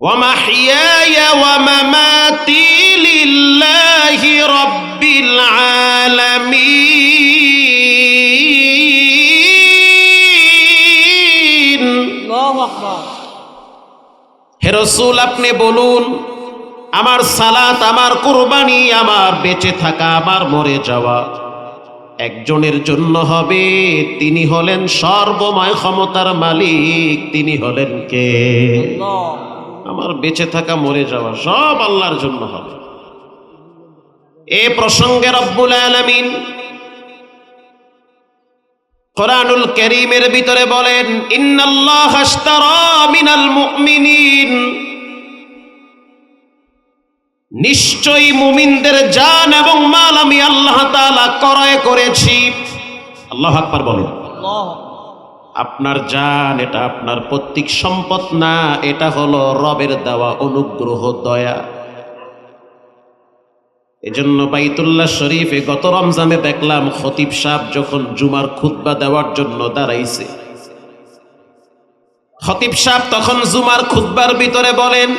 ومحياي ومماتي لله رب العالمين আল্লাহু আকবার হে রসুল আপনি বলুন আমার সালাত আমার কুরবানি আমার বেঁচে থাকা আমার মরে যাওয়া একজনের জন্য হবে তিনি হলেন সর্বময় ক্ষমতার মালিক তিনি হলেন কে আল্লাহ আমার বেঁচে থাকা, মরে যাওয়া সব আল্লাহর জন্য হবে। এ প্রসঙ্গে রব্বুল আলামিন কোরআনুল করিমের ভিতরে বলেন, ইন্নাল্লাহ মিনাল মুমিনিন। নিশ্চয়ই মুমিনদের জান এবং মাল আমি আল্লাহ তাআলা ক্রয় করেছি। আল্লাহ আকবার বলেন। আল্লাহ আপনার জান, এটা আপনার পৈতৃক সম্পদ না, এটা হলো রবের দেওয়া অনুগ্রহ, দয়া। এজন্য বাইতুল্লাহ শরীফে গত রমজানে দেখলাম খতিব সাহেব যখন জুমার খুতবা দেওয়ার জন্য দাঁড়াইছে। খতিব সাহেব তখন জুমার খুতবার ভিতরে বলেন,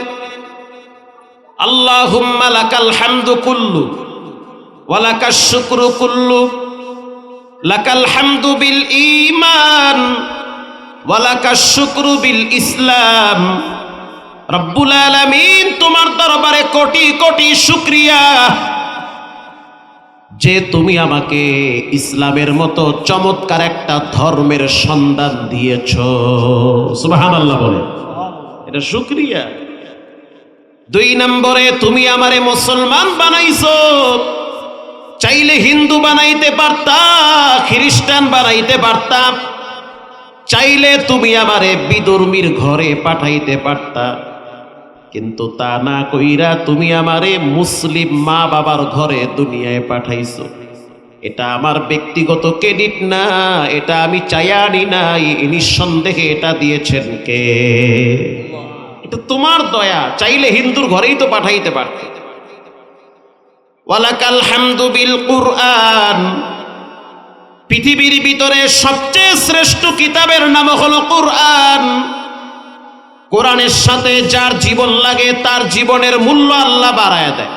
আল্লাহুম্মা লাকাল হামদু কুল্লু ওয়ালাকাশ শুকরু কুল্লু। লাকাল হামদু বিল ঈমান ওয়ালাকাশ শুকরু বিল ইসলাম। রব্বুল আলামিন তোমার দরবারে কোটি কোটি শুকরিয়া। যে তুমি আমাকে ইসলামের মতো চমৎকার একটা ধর্মের সন্ধান দিয়েছ। সুবহানাল্লাহ বলে। এটা শুকরিয়া। দুই নম্বরে তুমি আমারে মুসলমান বানাইছো। চাইলে হিন্দু বানাইতে পারতা, খ্রিস্টান বানাইতে পারতাম চাইলে তুমি আমারে বিদর্মীর ঘরে পাঠাইতে পারতা। কিন্তু তা না কইরা তুমি আমারে মুসলিম মা বাবার ঘরে দুনিয়ায় পাঠাইছো। এটা আমার ব্যক্তিগত ক্রেডিট না, এটা আমি চাইয়া আনি নাই নিঃসন্দেহে এটা দিয়েছেন কে? এটা তোমার দয়া, চাইলে হিন্দুর ঘরেই তো পাঠাইতে পারতে। ওয়ালাকাল হামদু বিল কুরআন। পৃথিবীর ভিতরে সবচেয়ে শ্রেষ্ঠ কিতাবের নাম হলো কুরআন। কোরআনের সাথে যার জীবন লাগে, তার জীবনের মূল্য আল্লাহ বাড়ায় দেয়।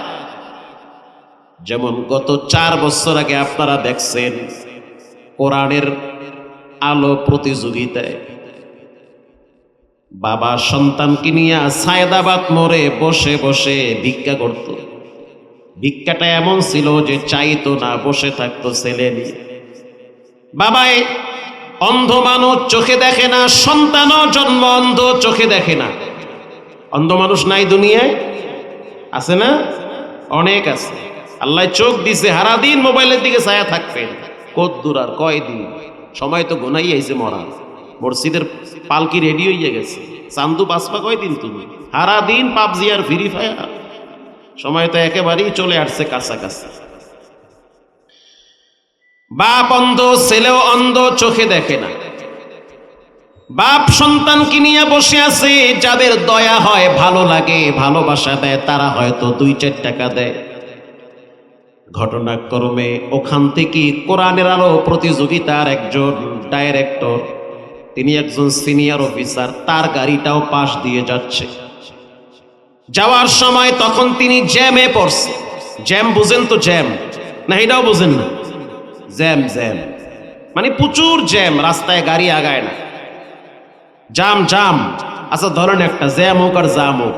যেমন গত চার বছর আগে আপনারা দেখছেন, কোরআনের আলো প্রতিযোগিতায় বাবা সন্তানকে নিয়ে সায়দাবাদ মোড়ে বসে বসে ভিক্ষা করত। ভিক্ষাটা এমন ছিল যে চাইতো না, বসে থাকতো ছেলে নিয়ে বাবাই, অন্ধ মানুষ চোখে দেখে না, সন্তানও জন্ম অন্ধ চোখে দেখে না। অন্ধ মানুষ নাই দুনিয়ায়? আছে না? অনেক আছে। আল্লাহ চোখ দিছে হারাদিন মোবাইলের দিকে ছায়া থাকবেন কত দূর আর কয়দিন সময় তো গোনাই আইছে মরা মসজিদের পালকি রেডি হয়ে গেছে। চান্দু বাসপা কয়দিন তুমি? হারাদিন পাবজি আর ফ্রি ফায়ার। সময় তো একেবারেই চলে আসছে কাছাকাছি। বাপ অন্ধ, ছেলেও অন্ধ, চোখে দেখে না। বাপ সন্তানকে নিয়ে বসে আছে, যাদের দয়া হয়, ভালো লাগে, ভালোবাসা দেয়, তারা হয়তো দুই চার টাকা দেয়। ঘটনাক্রমে ওখান থেকে কোরআনের আলো প্রতিযোগিতার একজন ডাইরেক্টর তিনি একজন সিনিয়র অফিসার তার গাড়িটাও পাশ দিয়ে যাচ্ছে। যাওয়ার সময় তখন তিনি জ্যামে পড়ছে। জ্যাম বুঝেন তো জ্যাম? না, এটাও বুঝেন না। Jam jam. মানে প্রচুর জ্যাম, রাস্তায় গাড়ি আগায় না। জাম জাম। আচ্ছা ধরেন একটা, জ্যাম হোক আর জাম হোক।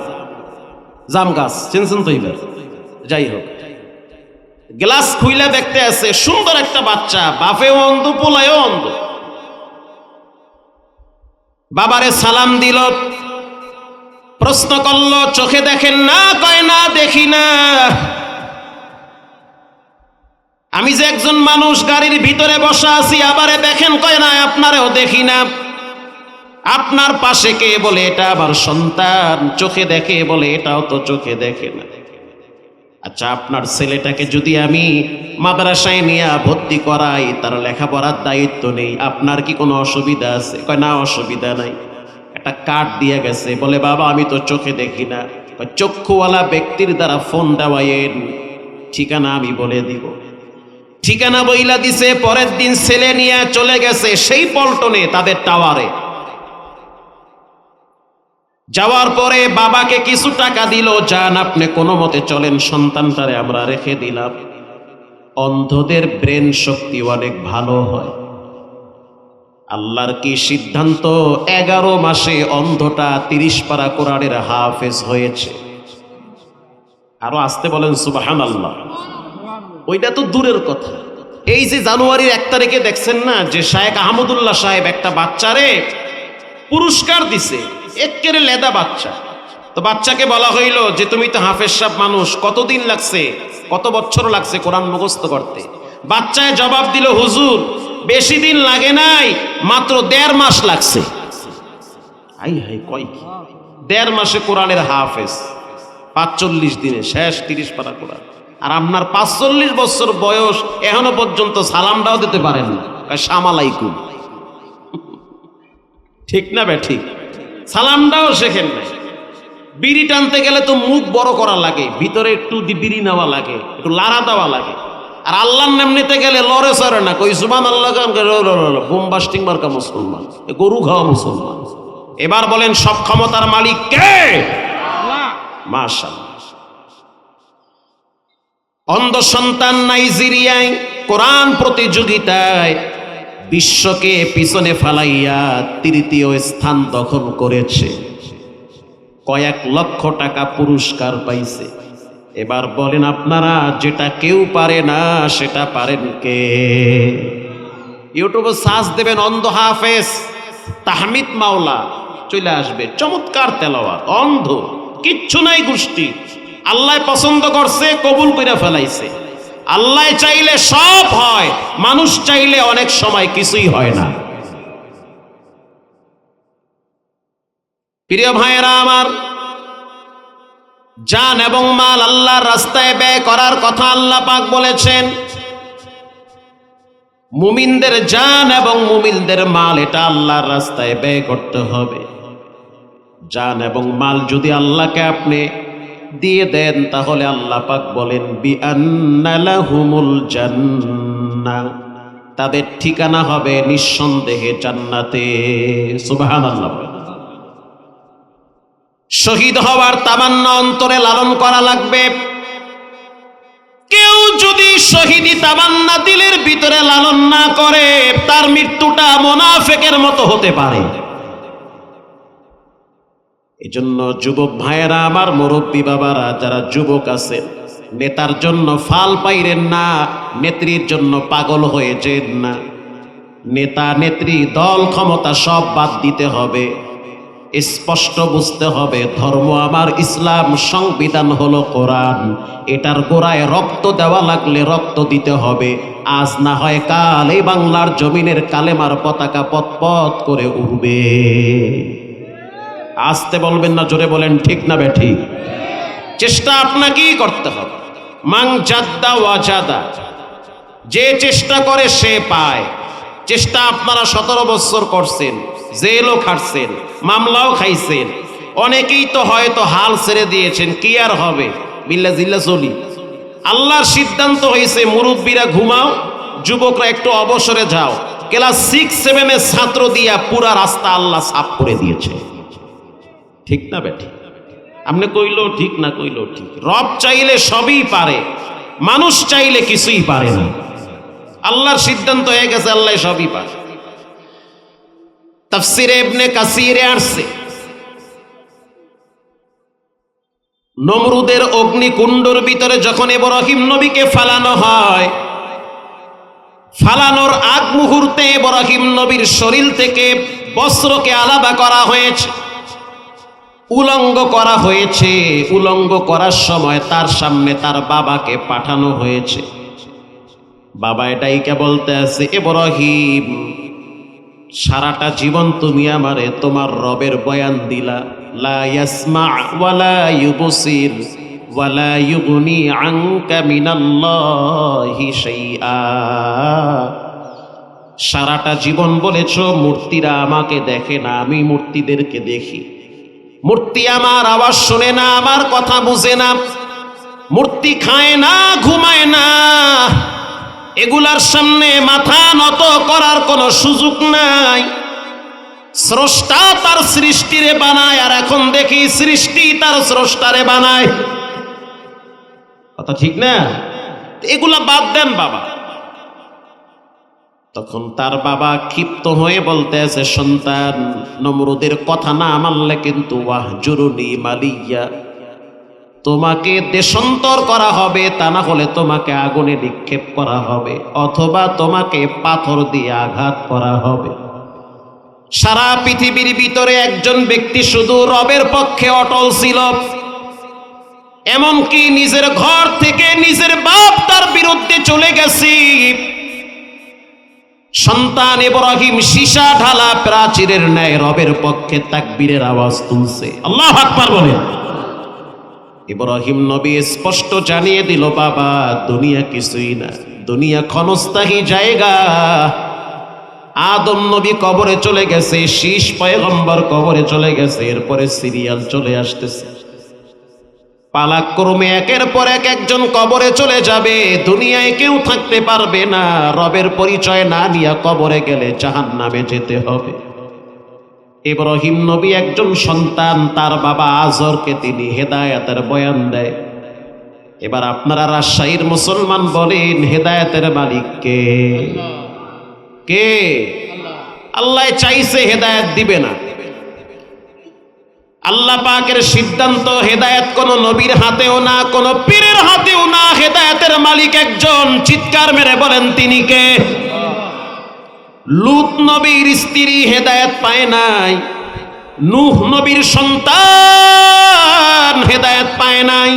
জাম গাছ, চিনছেন তো এবার যাই হোক। গ্লাস খুইলা দেখতে আছে, সুন্দর একটা বাচ্চা। বাপেও অন্ধ, পোলায়ও অন্ধ। বাবারে সালাম দিল। প্রশ্ন করল, চোখে দেখেন না? কয়, না, দেখি না। আমি যে একজন মানুষ, গাড়ির ভিতরে বসা আছি, আবারে দেখেন, কয়, না, আপনারেও দেখি না। আপনার পাশে কে বলে এটা আমার সন্তান? চোখে দেখে বলে এটাও তো চোখে দেখে না। আচ্ছা আপনার ছেলেটাকে যদি আমি মাদ্রাসায় নিয়ে ভর্তি করাই, তার লেখাপড়ার দায়িত্ব নেই, আপনার কি কোনো অসুবিধা আছে? কয়, না, অসুবিধা নাই। একটা কার্ড দিয়ে গেছে। বলে, বাবা, আমি তো চোখে দেখি না। চক্ষুওয়ালা ব্যক্তির দ্বারা ফোন দেওয়াইয়েন ঠিকানা আমি বলে দিব। ঠিকানা বইলা দিছে, পরের দিন ছেলে নিয়ে চলে গেছে সেই পল্টনে, তাদের টাওয়ারে। যাওয়ার পরে বাবাকে কিছু টাকা দিল। যান আপনি কোনো মতে চলেন, সন্তানটারে আমরা রেখে দিলাম। অন্ধদের ব্রেন শক্তি অনেক ভালো হয়। আল্লাহর কি সিদ্ধান্ত? এগারো মাসে অন্ধটা তিরিশ পারা কোরআনের হাফেজ হয়েছে। আরও আসতে বলেন সুবাহান আল্লাহ ওইটা তো দূরের কথা। এই যে জানুয়ারির এক তারিখে দেখছেন না যে শায়েক আহমদুল্লাহ সাহেব একটা বাচ্চারে পুরস্কার দিছে একেরে লেদা বাচ্চা। তো বাচ্চাকে বলা হইল যে, তুমি তো হাফেজ সাহেব মানুষ, কতদিন লাগছে, কত বছর লাগছে কোরআন মুখস্থ করতে? বাচ্চায় জবাব দিল, হুজুর বেশি দিন লাগে নাই, মাত্র দেড় মাস লাগছে। আই হাই দেড় মাসে কোরআনের হাফেজ, পাঁচচল্লিশ দিনে শেষ তিরিশ পারা কোরআন। আর আপনার পাঁচচল্লিশ বছর বয়স এখনও পর্যন্ত সালামটাও দিতে পারেন না। সামালাইকুম ঠিক না বে, ঠিক? সালামটাও শেখেন নাই। বিড়ি টানতে গেলে তো মুখ বড় করা লাগে, ভিতরে একটু বিড়ি নেওয়া লাগে, একটু লাড়া দেওয়া লাগে। আর আল্লাহর নাম নিতে গেলে লড়ে সরে না। কই সুবান আল্লাহ বোম বাস্টিং মার্কা মুসলমান। গরু খাওয়া মুসলমান। এবার বলেন সব ক্ষমতার মালিক কে? মাশাআল্লাহ। অন্ধ সন্তান নাইজেরিয়ায় কোরআন প্রতিযোগিতায় বিশ্বকে পিছনে ফালাইয়া তৃতীয় স্থান দখল করেছে। কয়েক লক্ষ টাকা পুরস্কার পাইছে। এবার বলেন, আপনারা যেটা কেউ পারে না, সেটা পারেন কে? ইউটিউবে সার্চ দেবেন, অন্ধ হাফেজ তাহমিদ মাওলা। চলে আসবে, চমৎকার তেলাওয়াত, অন্ধ, কিচ্ছু নাই গোষ্ঠী। আল্লাহ পছন্দ করছে, কবুল করে ফেলাইছে। আল্লাহ চাইলে সব হয়, মানুষ চাইলে অনেক সময় কিছুই হয় না। প্রিয় ভাইয়েরা আমার জান এবং মাল আল্লাহর রাস্তায় ব্যয় করার কথা আল্লাহ পাক বলেছেন। মুমিনদের জান এবং মুমিনদের মাল এটা আল্লাহর রাস্তায় ব্যয় করতে হবে। জান এবং মাল যদি আল্লাহকে আপনি দিয়ে দেন, তাহলে আল্লাহ পাক বলেন বি আন্নালাহুমুল জান্নাহ তাদের ঠিকানা হবে নিঃসন্দেহে জান্নাতে। সুবহানাল্লাহ। শহীদ হওয়ার তামান্না অন্তরে লালন করা লাগবে। কেউ যদি শহীদি তামান্না দিলের ভিতরে লালন না করে, তার মৃত্যুটা মোনাফেকের মতো হতে পারে। এজন্য যুবক ভাইয়েরা, আমার মুরব্বী বাবারা, যারা যুবক আছেন নেতার জন্য ফাল পাইরেন না, নেত্রীর জন্য পাগল হয়ে যেন না। নেতা, নেত্রী, দল ক্ষমতা সব বাদ দিতে হবে। স্পষ্ট বুঝতে হবে, ধর্ম আমার ইসলাম, সংবিধান হলো কোরআন। এটার গোড়ায় রক্ত দেওয়া লাগলে রক্ত দিতে হবে। আজ না হয় কাল এই বাংলার জমিনের কালেমার পতাকা পথ করে উঠবে আসতে বলবেন না, জোরে বলেন, ঠিক না বে ঠিক চেষ্টা আপনাকেই করতে হবে। মাং জাদ্দা ওয়াজাদা যে চেষ্টা করে সে পায়। চেষ্টা আপনারা সতেরো বছর করছেন। জেলও খাটছেন, মামলাও খাইছেন। অনেকেই তো হয়তো হাল ছেড়ে দিয়েছেন, কি আর হবে? বিল্লা জিল্লা চলি আল্লাহর সিদ্ধান্ত হয়েছে মুরব্বীরা ঘুমাও, যুবকরা একটু অবসরে যাও। ক্লাস সিক্স সেভেনের ছাত্র দিয়া পুরা রাস্তা আল্লাহ সাফ করে দিয়েছে। ঠিক না বেটি আপনি কইলেও ঠিক, না কইলেও ঠিক। রব চাইলে সবই পারে, মানুষ চাইলে কিছুই পারে না। আল্লাহর সিদ্ধান্ত হয়ে গেছে, আল্লাহ সবই পারে। তাফসিরে ইবনে কাসিরে আসছে। নমরুদের অগ্নিকুণ্ডর ভিতরে যখন ইব্রাহিম নবীকে ফালানো হয়, ফালানোর আগ মুহূর্তে ইব্রাহিম নবীর শরীর থেকে বস্ত্রকে আলাদা করা হয়েছে, উলঙ্গ করা হয়েছে। উলঙ্গ করার সময় তার সামনে তার বাবাকে পাঠানো হয়েছে। বাবা এটাই কে বলতে আছে? ইব্রাহিম। সারাটা জীবন তুমি আমারে তোমার রবের বয়ান দিলা। লা ওয়ালা সারাটা জীবন বলেছ, মূর্তিরা আমাকে দেখে না, আমি মূর্তিদেরকে দেখি। মূর্তি আমার আওয়াজ শোনে না, আমার কথা বুঝে না। মূর্তি খায় না, ঘুমায় না। এগুলার সামনে মাথা নত করার কোনো সুযোগ নাই। স্রষ্টা তার সৃষ্টিরে বানায়, আর এখন দেখি সৃষ্টি তার স্রষ্টারে বানায়। কথা ঠিক না? এগুলা বাদ দেন বাবা। তখন তার বাবা ক্ষিপ্ত হয়ে বলতে আছে সন্তান, নমরুদের কথা না মানলে কিন্তু ওয়াহ জরুরি মালিয়া তোমাকে দেশান্তর করা হবে, তা না হলে তোমাকে আগুনে নিক্ষেপ করা হবে, অথবা তোমাকে পাথর দিয়ে আঘাত করা হবে। সারা পৃথিবীর ভিতরে একজন ব্যক্তি শুধু রবের পক্ষে অটল ছিল, এমনকি নিজের ঘর থেকে নিজের বাপ তার বিরুদ্ধে চলে গেছি। সন্তান ইব্রাহিম সীসা ঢালা প্রাচীরের ন্যায় রবের পক্ষে তাকবীরের আওয়াজ তুলছে। আল্লাহ আকবার বলেন। ইব্রাহিম নবী স্পষ্ট জানিয়ে দিল, বাবা, দুনিয়া কিছুই না। দুনিয়া ক্ষণস্থায়ী জায়গা। আদম নবী কবরে চলে গেছে, শীষ পয়গম্বর কবরে চলে গেছে, এরপরে সিরিয়াল চলে আসতেছে। পালাক্রমে একের পর এক একজন কবরে চলে যাবে, দুনিয়ায় কেউ থাকতে পারবে না। রবের পরিচয় না নিয়ে কবরে গেলে জাহান নামে যেতে হবে। ইব্রাহিম নবী একজন সন্তান, তার বাবা আজরকে তিনি হেদায়াতের বয়ান দেয়। এবার আপনারা রাজশাহীর মুসলমান বলেন, হেদায়েতের মালিক কে? কে? আল্লাহ চাইছে হেদায়েত দিবে না। আল্লাহ পাকের সিদ্ধান্ত, হেদায়েত কোন নবীর হাতেও না, কোন পীরের হাতেও না। হেদায়েতের মালিক একজন, চিৎকার মেরে বলেন, তিনি কে? লুত নবীর স্ত্রী হেদায়েত পায় নাই, নূহ নবীর সন্তান হেদায়েত পায় নাই।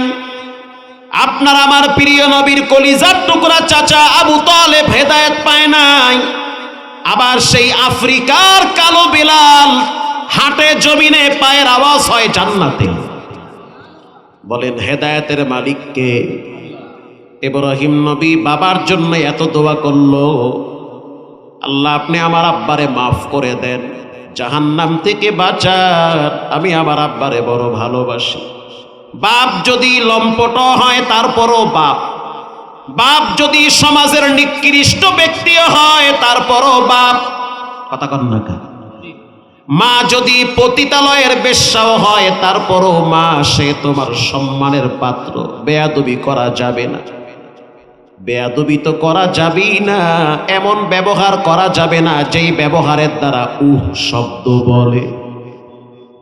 আপনার আমার প্রিয় নবীর কলিজার টুকরা চাচা আবু তালেব হেদায়েত পায় নাই। আবার সেই আফ্রিকার কালো বিলাল হাটে জমিনে পায়ের আওয়াজ হয় জান্নাতে। বলেন, হেদায়েতের মালিককে? ইব্রাহিম নবী বাবার জন্য এত দোয়া করল। আল্লাহ, আপনি আমার আব্বারে মাফ করে দেন। জাহান্নাম থেকে বাঁচান আমি আমার আব্বারে বড় ভালোবাসি। বাপ যদি লম্পট হয়, তারপরও বাপ। বাপ যদি সমাজের নিকৃষ্ট ব্যক্তিও হয়, তারপরও বাপ। কথা কন না কেন? মা যদি পতিতালয়ের বেশ্যাও হয়, তারপরও মা, সে তোমার সম্মানের পাত্র। বেয়াদবি করা যাবে না। বেয়াদবি তো করা যাবেই না, এমন ব্যবহার করা যাবে না যেই ব্যবহারের দ্বারা উহ শব্দ বলে।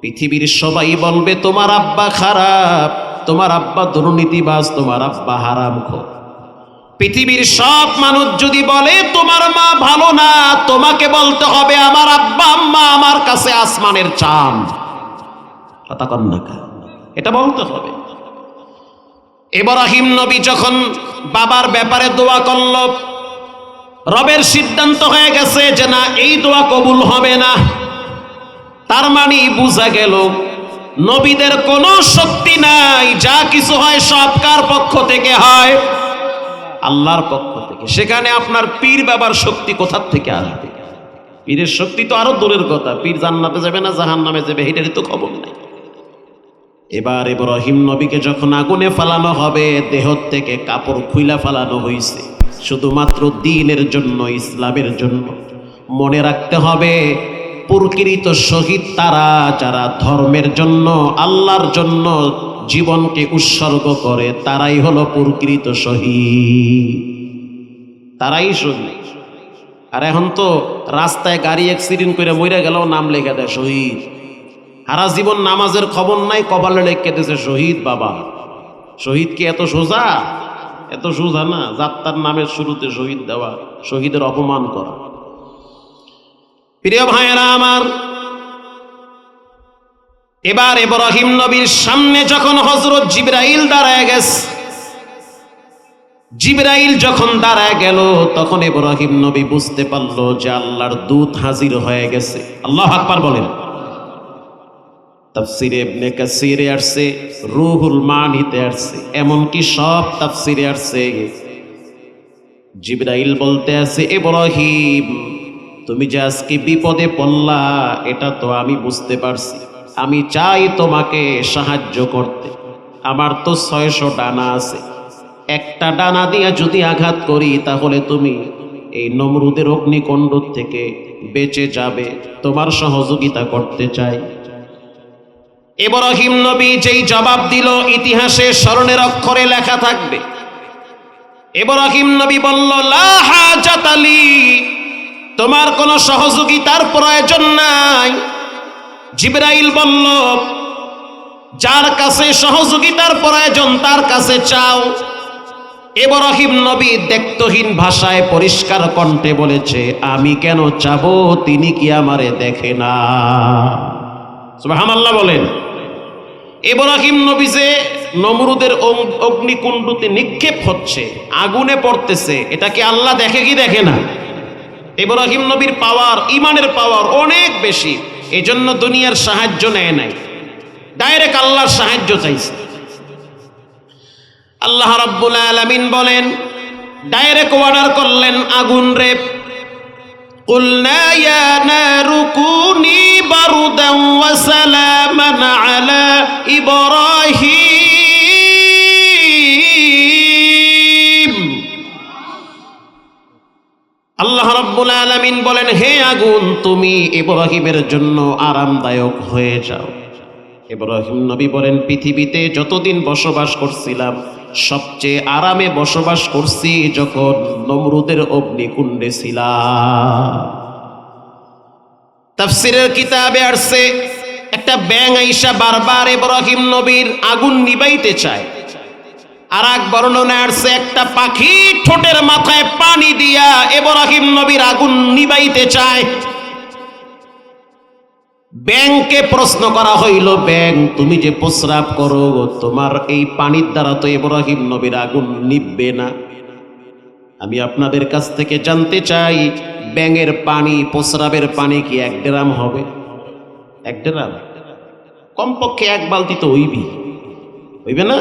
পৃথিবীর সবাই বলবে, তোমার আব্বা খারাপ, তোমার আব্বা দুর্নীতিবাজ, তোমার আব্বা হারাম খোর পৃথিবীর সব মানুষ যদি বলে, তোমার মা ভালো না, তোমাকে বলতে হবে আমার আব্বা আম্মা আমার কাছে আসমানের চাঁদ। কথা কন না কা? এটা বলতে হবে। ইব্রাহিম নবী যখন বাবার ব্যাপারে দোয়া করল, রবের সিদ্ধান্ত হয়ে গেছে যে না, এই দোয়া কবুল হবে না। তার মানে বোঝা গেল, নবীদের কোনো শক্তি নাই, যা কিছু হয় সব কার পক্ষ থেকে হয়? আল্লাহর পক্ষ থেকে। সেখানে আপনার পীর বাবার শক্তি কোথার থেকে আসবে? পীরের শক্তি তো আরও দূরের কথা। পীর জান্নাতে যাবে না জাহান নামে যাবে, এটারই তো খবর নাই। এবার ইব্রাহিম নবীকে যখন আগুনে ফালানো হবে দেহ থেকে কাপড় খুইলা ফালানো হয়েছে শুধুমাত্র দিনের জন্য, ইসলামের জন্য। মনে রাখতে হবে, প্রকৃত শহীদ তারা, যারা ধর্মের জন্য, আল্লাহর জন্য জীবনকে উৎসর্গ করে, তারাই হলো প্রকৃত শহীদ। তারাই শহীদ। আর এখন তো রাস্তায় গাড়ি অ্যাক্সিডেন্ট করে মরে গেলেও নাম লেখা দেয় শহীদ। সারা জীবন নামাজের খবর নাই, কপালে লেখকে দিয়েছে, শহীদ বাবা। শহীদ কি এত সোজা? এত সোজা না, যাত্রার নামের শুরুতে শহীদ দেওয়া, শহীদের অপমান করা। প্রিয় ভাইয়েরা আমার, এবার ইব্রাহিম নবীর সামনে যখন হজরত জিব্রাইল দাঁড়ায় গেছে, জিব্রাইল যখন দাঁড়ায় গেল, তখন ইব্রাহিম নবী বুঝতে পারল যে আল্লাহর দূত হাজির হয়ে গেছে। আল্লাহ আকবার বলেন। তাফসিরে ইবনে কাসিরে আসছে, রুহুল মানিতে আসছে, এমনকি সব তাফসিরে আসছে। জিব্রাইল বলতে আছে, ইব্রাহিম, তুমি যে আজকে বিপদে পড়লা, এটা তো আমি বুঝতে পারছি। আমি চাই তোমাকে সাহায্য করতে। আমার তো ছয়শো ডানা আছে। একটা ডানা দিয়ে যদি আঘাত করি, তাহলে তুমি এই নমরুদের অগ্নিকুণ্ড থেকে বেঁচে যাবে। তোমার সহযোগিতা করতে চাই। ইব্রাহিম নবী যেই জবাব দিল, ইতিহাসে স্মরণের অক্ষরে লেখা থাকবে। ইব্রাহিম নবী বলল আলী, তোমার কোনো সহযোগিতার প্রয়োজন নাই। জিবরাইল বলল, যার কাছে সহযোগিতার প্রয়োজন, তার কাছে চাও। ইব্রাহিম নবী দেখতহীন ভাষায় পরিষ্কার কণ্ঠে বলেছে, আমি কেন চাবো, তিনি কি আমারে দেখে না? সুবহানাল্লাহ বলেন। ইব্রাহিম নবী যে নমরুদের অগ্নিকুণ্ডতে নিক্ষেপ হচ্ছে, আগুনে পড়তেছে, এটা কি আল্লাহ দেখে কি দেখে না? ইব্রাহিম নবীর পাওয়ার, ইমানের পাওয়ার অনেক বেশি, এজন্য দুনিয়ার সাহায্য নেয় নাই। ডাইরেক্ট আল্লাহর সাহায্য চাইছে। আল্লাহ রাব্বুল আলামিন বলেন ডাইরেক্ট অর্ডার করলেন আগুন রে قلنا يا نار كوني بردا وسلاما على إبراهيم আল্লাহ রাব্বুল আলামিন বলেন হে আগুন তুমি ইব্রাহিমের জন্য আরামদায়ক হয়ে যাও ইব্রাহিম নবী বলেন পৃথিবীতে যতদিন বসবাস করছিলাম সবচেয়ে আরামে বসবাস করছি যখন নমরুদের অগ্নিকুণ্ডে ছিলাম। কিতাবে আসছে, একটা ব্যাং আইসা বারবার ইব্রাহিম নবীর আগুন নিবাইতে চায়। আর এক বর্ণনা আসছে, একটা পাখি ঠোঁটের মাথায় পানি দিয়া ইব্রাহিম নবীর আগুন নিবাইতে চায়। ব্যাংকে প্রশ্ন করা হইল, ব্যাং, তুমি যে প্রস্রাব করো, তোমার এই পানির দ্বারা তো ইব্রাহিম নবীর আগুন নিববে না। আমি আপনাদের কাছ থেকে জানতে চাই, ব্যাঙের পানি, প্রস্রাবের পানি কি এক গ্রাম হবে? এক গ্রাম? কমপক্ষে এক বালতি তো হইবি। হইবে না?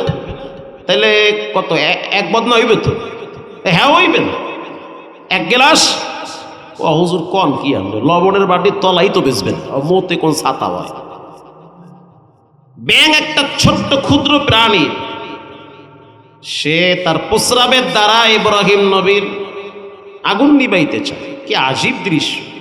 তাহলে কত এক বদনা হইবে তো? হ্যাঁ হইবে না। এক গ্লাস? ও হুজুর, কন কি আনলো? লবণের বাটির তলাই তো বেচবেন। মোতে কোন ছাতা হয়? ব্যাং একটা ছোট্ট ক্ষুদ্র প্রাণী। সে তার প্রস্রাবের দ্বারা ইব্রাহিম নবীর আগুন নিবাইতে চায়। কি আজীব দৃশ্য।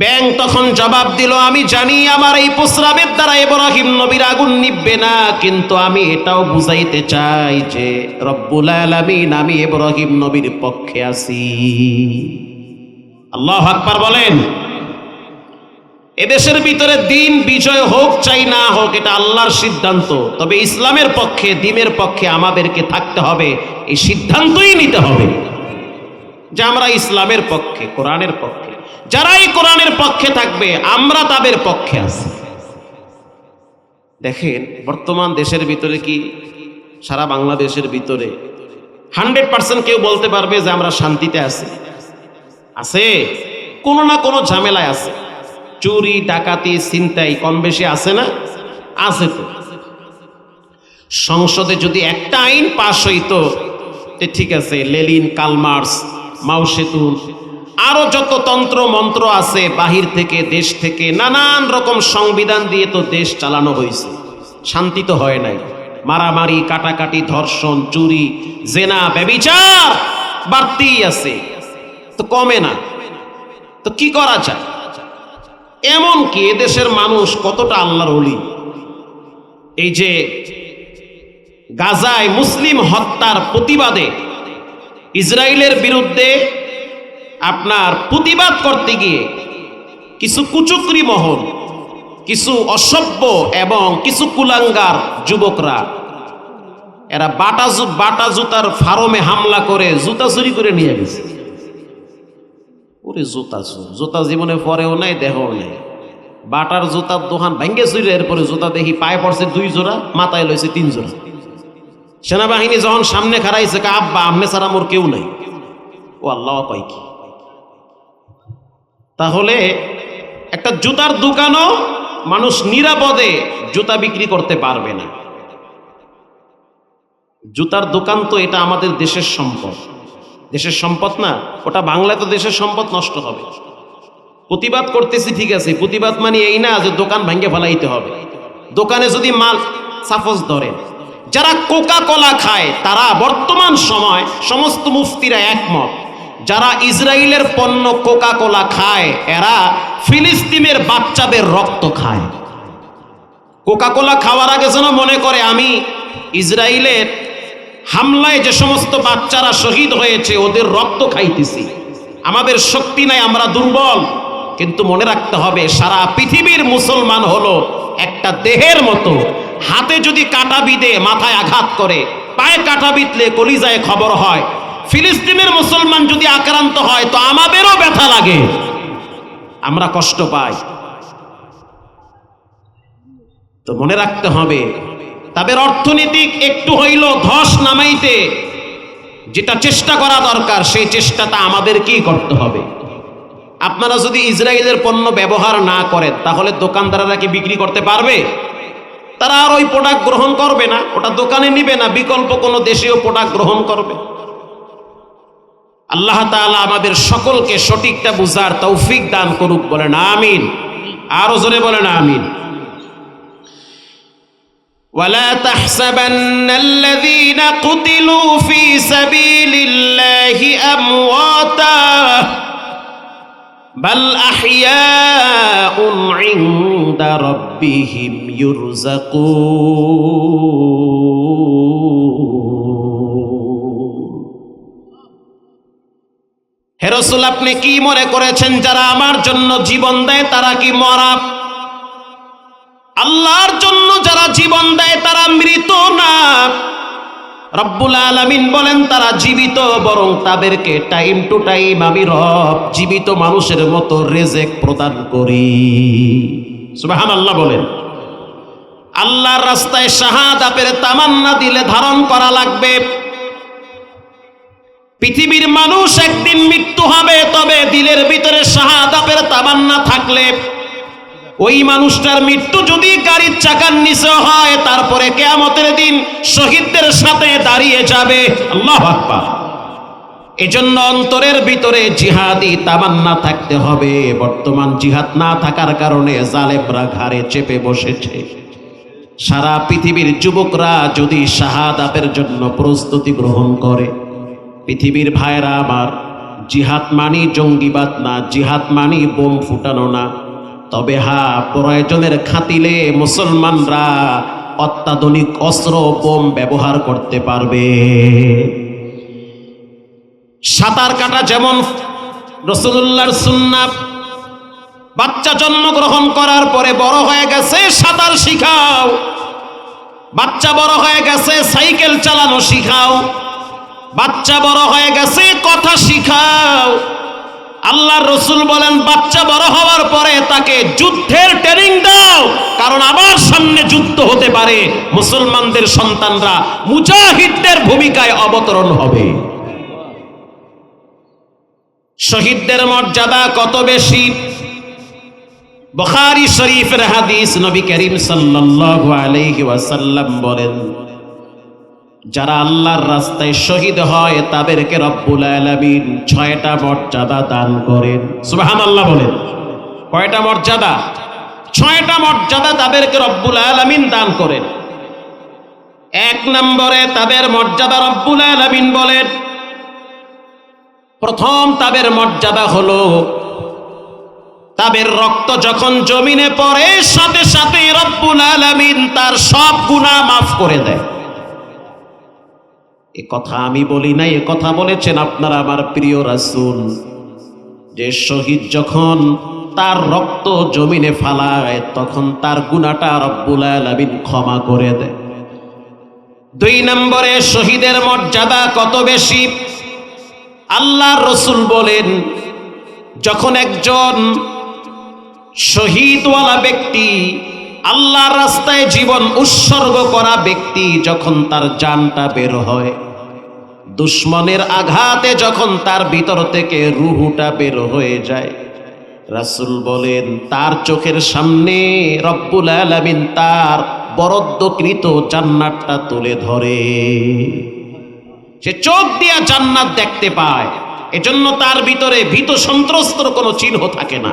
ব্যাং তখন জবাব দিল, আমি জানি আমার এই প্রস্রাবের দ্বারা ইব্রাহিম নবীর আগুন নিববে না, কিন্তু আমি এটাও বুঝাইতে চাই যে রব্বুল আলামিন আমি ইব্রাহিম নবীর পক্ষে আছি। আল্লাহ আকবার বলেন, এদেশের ভিতরে দিন বিজয় হোক চাই না হোক, এটা আল্লাহর সিদ্ধান্ত। তবে ইসলামের পক্ষে, দিনের পক্ষে আমাদেরকে থাকতে হবে, এই সিদ্ধান্তই নিতে হবে যে আমরা ইসলামের পক্ষে, কোরআনের পক্ষে যারাই কোরআনের পক্ষে থাকবে, আমরা তাদের পক্ষে আছি। দেখেন, বর্তমান দেশের ভিতরে কি? সারা বাংলাদেশের ভিতরে। হান্ড্রেড পার্সেন্ট কেউ বলতে পারবে যে আমরা শান্তিতে আছি। আছে? কোনো না কোনো ঝামেলায় আছে। চুরি, ডাকাতি, ছিনতাই কম বেশি আছে না? আছে তো। সংসদে যদি একটা আইন পাশ হইতো ঠিক আছে, লেলিন, কালমার্স, মাউসেতুন আরও যত তন্ত্র মন্ত্র আছে বাহির থেকে, দেশ থেকে, নানান রকম সংবিধান দিয়ে তো দেশ চালানো হয়েছে। শান্তি তো হয় নাই। মারামারি, কাটাকাটি, ধর্ষণ, চুরি, জেনা, ব্যবিচার বাড়তেই আছে। তো কমে না। তো কি করা যায়? এমন কি এদেশের মানুষ কতটা আল্লাহর অলি এই যে গাজায় মুসলিম হত্যার প্রতিবাদে ইসরায়েলের বিরুদ্ধে আপনার প্রতিবাদ করতে গিয়ে কিছু কুচুকরি মহল, কিছু অসভ্য এবং কিছু কুলাঙ্গার যুবকরা, এরা বাটা বাটা জুতার ফার্মে হামলা করে জুতা চুরি করে নিয়ে গেছে। ওরে জুতা জুতা জীবনে পরেও নাই, দেহও নাই। বাটার জুতার দোকান ভেঙ্গে চুরি এরপরে জুতা দেখি পায়ে পড়ছে দুই জোড়া, মাথায় লইছে তিন জোড়া। সেনাবাহিনী যখন সামনে খারাইছে কা আব্বা আমনে ছাড়া মোর কেউ নাই। ও আল্লাহ কয় কি? তাহলে একটা জুতার দোকানও মানুষ নিরাপদে জুতা বিক্রি করতে পারবে না। জুতার দোকান তো এটা আমাদের দেশের সম্পদ। দেশের সম্পদ না, ওটা বাংলায় তো দেশের সম্পদ নষ্ট হবে। প্রতিবাদ করতেছি ঠিক আছে, প্রতিবাদ মানে এই না যে দোকান ভাঙ্গে ফেলাইতে হবে। দোকানে যদি মাল, সাপোজ ধরে যারা কোকা কোলা খায়, তারা বর্তমান সময় সমস্ত মুফতিরা একমত। যারা ইসরায়েলের পণ্য কোকা কোলা খায়, এরা ফিলিস্তিনের বাচ্চাদের রক্ত খায়। কোকা কোলা খাওয়ার আগে যেন মনে করে, আমি ইসরায়েলের হামলায় যে সমস্ত বাচ্চারা শহীদ হয়েছে, ওদের রক্ত খাইতেছি। আমাদের শক্তি নাই, আমরা দুর্বল। কিন্তু মনে রাখতে হবে, সারা পৃথিবীর মুসলমান হলো একটা দেহের মতো। হাতে যদি কাটা বিদে মাথায় আঘাত করে, পায়ে কাটা বিতলে কলিজায় খবর হয় ফিলিস্তিনের মুসলমান যদি আক্রান্ত হয়, তো আমাদেরও ব্যথা লাগে। আমরা কষ্ট পাই। তো মনে রাখতে হবে, তাদের অর্থনৈতিক একটু হইল ধস নামাইতে, যেটা চেষ্টা করা দরকার সেই চেষ্টাটা আমাদেরকেই করতে হবে। আপনারা যদি ইসরায়েলের পণ্য ব্যবহার না করেন, তাহলে দোকানদাররা কি বিক্রি করতে পারবে? তারা আর ওই প্রোডাক্ট গ্রহণ করবে না, ওটা দোকানে নিবে না, বিকল্প কোনো দেশীয় প্রোডাক্ট গ্রহণ করবে। আল্লাহ তাআলা আমাদের সকলকে সঠিকটা বুঝার তৌফিক দান করুক বলেন আমিন আরো জোরে বলেন আমিন ولا تحسبن الذين قتلوا في سبيل الله امواتا بل احياء عند ربهم يرزقون হে রসুল, আপনি কি মনে করেছেন যারা আমার জন্য জীবন দেয় তারা কি মরা? আল্লাহর জন্য যারা জীবন দেয় তারা মৃত না? রব্বুল আলামিন বলেন, তারা জীবিত, বরং তাদেরকে টাইম টু টাইম আমি রব, জীবিত মানুষের মতো রেজেক প্রদান করি। সুবাহান আল্লাহ বলেন। আল্লাহর রাস্তায় শাহাদাতের তামান্না দিলে ধারণ করা লাগবে। পৃথিবীর মানুষ একদিন মৃত্যু হবে, তবে দিলের ভিতরে শাহাদাতের তামান্না থাকলে। ওই মানুষটার মৃত্যু যদি গাড়ির চাকার নিচে হয়, তারপরে কেয়ামতের দিন শহীদদের সাথে দাঁড়িয়ে যাবে। আল্লাহ আকবার। এজন্য অন্তরের ভিতরে জিহাদি তামান্না থাকতে হবে। বর্তমান জিহাদ না থাকার কারণে জালেমরা ঘাড়ে চেপে বসেছে। সারা পৃথিবীর যুবকরা যদি শাহাদাতের জন্য প্রস্তুতি গ্রহণ করে পৃথিবীর ভাইরা আমার, জিহাদ মানি জঙ্গিবাদ না, জিহাদ মানি বোম ফুটানো না। তবে হা, প্রয়োজনের খাতিলে মুসলমানরা অত্যাধুনিক অস্ত্র, বোম ব্যবহার করতে পারবে। সাঁতার কাটা যেমন রসুল্লাহর সুন্না, বাচ্চা জন্মগ্রহণ করার পরে বড় হয়ে গেছে সাঁতার শিখাও। বাচ্চা বড় হয়ে গেছে সাইকেল চালানো শিখাও। বাচ্চা বড় হয়ে গেছে, কথা শিখাও। আল্লাহর রসুল বলেন, বাচ্চা বড় হওয়ার পরে তাকে যুদ্ধের ট্রেনিং দাও, কারণ আবার সামনে যুদ্ধ হতে পারে। মুসলমানদের সন্তানরা মুজাহিদদের ভূমিকায় অবতরণ হবে। শহীদদের মর্যাদা কত বেশি? বখারি শরীফের হাদিস নবী করিম সাল্লাল্লাহু আলাইহি ওয়াসাল্লাম বলেন যারা আল্লাহর রাস্তায় শহীদ হয়, তাদেরকে রব্বুল আলামিন ছয়টা মর্যাদা দান করেন। সুবহানাল্লাহ বলেন। কয়টা মর্যাদা? ছয়টা মর্যাদা তাদেরকে রব্বুল আলামিন দান করেন। এক নম্বরে তাদের মর্যাদা রব্বুল আলামিন বলেন। প্রথম তাদের মর্যাদা হলো, তাদের রক্ত যখন জমিনে পড়ে, সাথে সাথে রব্বুল আলামিন তার সব গুনাহ মাফ করে দেয়। এ কথা আমি বলি নাই, এ কথা বলেছেন আপনারা আমার প্রিয় রাসূল। যে শহীদ যখন তার রক্ত জমিনে ফালায়, তখন তার গুনাহটা রব্বুল আলামিন ক্ষমা করে দেয়। দুই নম্বরে শহীদের মর্যাদা কত বেশি? আল্লাহর রসুল বলেন, যখন একজন শহীদওয়ালা ব্যক্তি আল্লাহর রাস্তায় জীবন উৎসর্গ করা ব্যক্তি যখন তার জানটা বের হয়, দুশ্মনের আঘাতে যখন তার ভিতর থেকে রুহুটা বের হয়ে যায়, রাসূল বলেন, তার চোখের সামনে রব্বুল আলামিন তার বরদ্দকৃত জান্নাতটা তুলে ধরে। সে চোখ দিয়া জান্নাত দেখতে পায়, এজন্য তার ভিতরে ভীত সন্ত্রস্তর কোনো চিহ্ন থাকে না।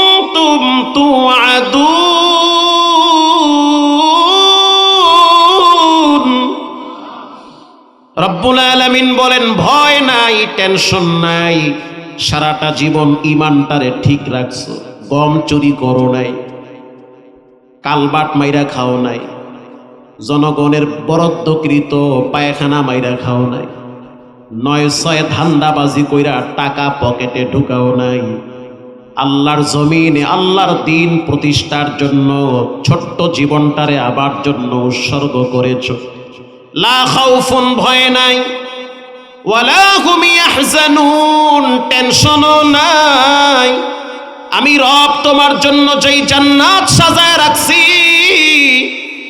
কুন্তুম তু আদু রব্বুল আলমিন বলেন, ভয় নাই, টেনশন নাই, সারাটা জীবন ইমানটারে ঠিক রাখছো, গম চুরি করো নাই, কালবাট মাইরা খাও নাই, জনগণের বরদ্দকৃত পায়খানা মাইরা খাও নাই, নয় ছয় ধান্দাবাজি কইরা টাকা পকেটে ঢুকাও নাই। আল্লাহর জমিনে আল্লাহর দিন প্রতিষ্ঠার জন্য, ছোট্ট জীবনটারে আবার জন্য উৎসর্গ করেছ। লা খাউফুন, ভয় নাই। ওয়ালা হুম টেনশনও নাই। আমি রব তোমার জন্য যেই জান্নাত সাজায় রাখছি,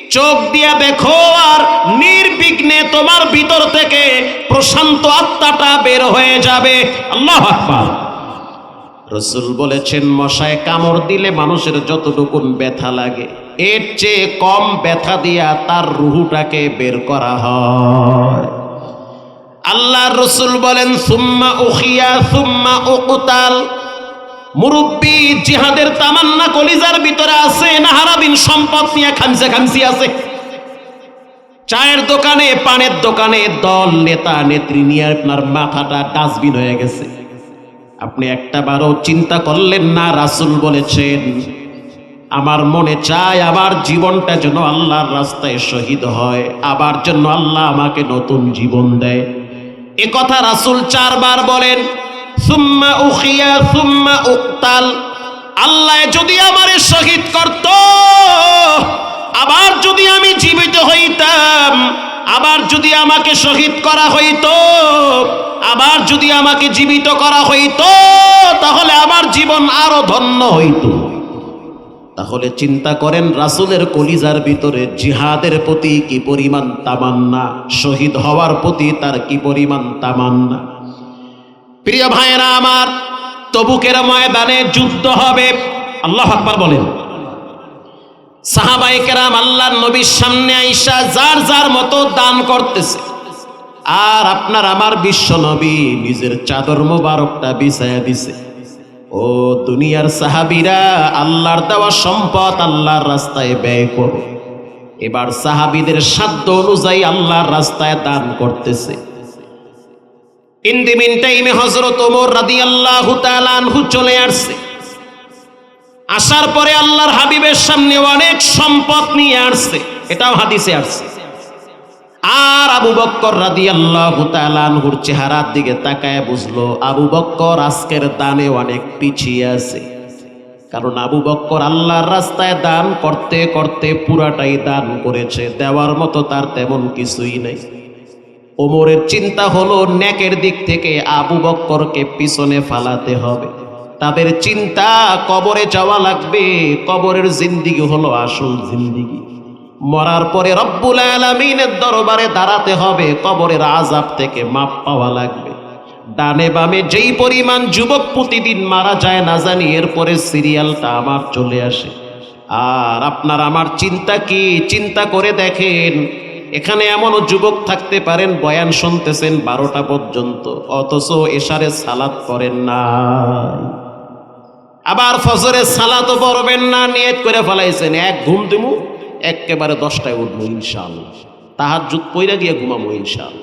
চোখ দিয়া দেখো আর নির্বিঘ্নে তোমার ভিতর থেকে প্রশান্ত আত্মাটা বের হয়ে যাবে। আল্লাহ আকবার। রসুল বলেছেন, মশায় কামড় দিলে মানুষের যতটুকুন ব্যথা লাগে, এর চেয়ে কম ব্যথা দিয়া তার রুহুটাকে বের করা হয়। আল্লাহ রসুল বলেন, সুম্মা উখিয়া, সুম্মা উকুতাল। মুরব্বী জিহাদের তামান্না কলিজার ভিতরে আছে নাহারাবিন সম্পদ নিয়ে খামসে খামসি আছে। চায়ের দোকানে, পানের দোকানে দল নেতা, নেত্রী নিয়ে আপনার মাথাটা ডাস্টবিন হয়ে গেছে। আপনি একটা বারও চিন্তা করলেন না, রাসুল বলেছেন, আমার মনে চায় আবার জীবনটা যেন আল্লাহর রাস্তায় শহীদ হয়, আবার জন্য আল্লাহ আমাকে নতুন জীবন দেয়। এ কথা রাসুল চারবার বলেন, সুম্মা উখিয়া, সুম্মা উক্তাল আল্লাহ যদি আমারে শহীদ করত আবার যদি আমি জীবিত হইতাম, আবার যদি আমাকে শহীদ করা হইতো, আবার যদি আমাকে জীবিত করা হইতো, তাহলে আমার জীবন আরও ধন্য হইত। তাহলে চিন্তা করেন, রাসুলের কলিজার ভিতরে জিহাদের প্রতি কি পরিমাণ তামান্না? শহীদ হওয়ার প্রতি তার কি পরিমাণ তামান্না? প্রিয় ভাইয়েরা আমার, তবুকের ময়দানে যুদ্ধ হবে। আল্লাহ আকবার বলেন। সাহাবাই কেরাম আল্লাহ নবীর সামনে আইসা যার যার মতো দান করতেছে। আর আপনার আমার বিশ্ব নবী নিজের চাদর মোবারকটা বিছায়া দিছে। ও দুনিয়ার সাহাবিরা, আল্লাহর দেওয়া সম্পদ আল্লাহর রাস্তায় ব্যয় করো এবার সাহাবিদের সাধ্য অনুযায়ী আল্লাহর রাস্তায় দান করতেছে। ইন দি মিন টাইমে হজরত ওমর রাদি আল্লাহ আনহু চলে আসছে। আসার পরে আল্লাহর হাবিবের সামনে অনেক সম্পদ নিয়ে আসছে। এটাও হাদিসে আসছে। আর আবু বক্কর রাদি আল্লাহ চেহারার দিকে তাকায় বুঝলো, আবু বক্কর আজকের দানে অনেক পিছিয়ে আছে। কারণ আবু বক্কর আল্লাহর রাস্তায় দান করতে করতে পুরাটাই দান করেছে। দেওয়ার মতো তার তেমন কিছুই নেই। ওমরের চিন্তা হলো ন্যাকের দিক থেকে আবু বক্করকে পিছনে ফালাতে হবে। তাদের চিন্তা কবরে যাওয়া লাগবে। কবরের জিন্দিগি হলো আসল জিন্দিগি। মরার পরে রব্বুল আলমিনের দরবারে দাঁড়াতে হবে। কবরের আজাব থেকে মাপ পাওয়া লাগবে। ডানে বামে যেই পরিমাণ যুবক প্রতিদিন মারা যায় না জানি, এরপরে সিরিয়ালটা আমার চলে আসে। আর আপনার আমার চিন্তা কি? চিন্তা করে দেখেন, এখানে এমনও যুবক থাকতে পারেন, বয়ান শুনতেছেন বারোটা পর্যন্ত। অথচ এশারে সালাদ করেন না আবার ফজরে সালাতও পড়বেন না, নিয়ত করে ফেলাইছেন। এক ঘুম দিমু একেবারে দশটায় উঠবো ইনশাল তাহার যুগ পইরা গিয়ে ঘুমাবো ইনশাআল্লাহ।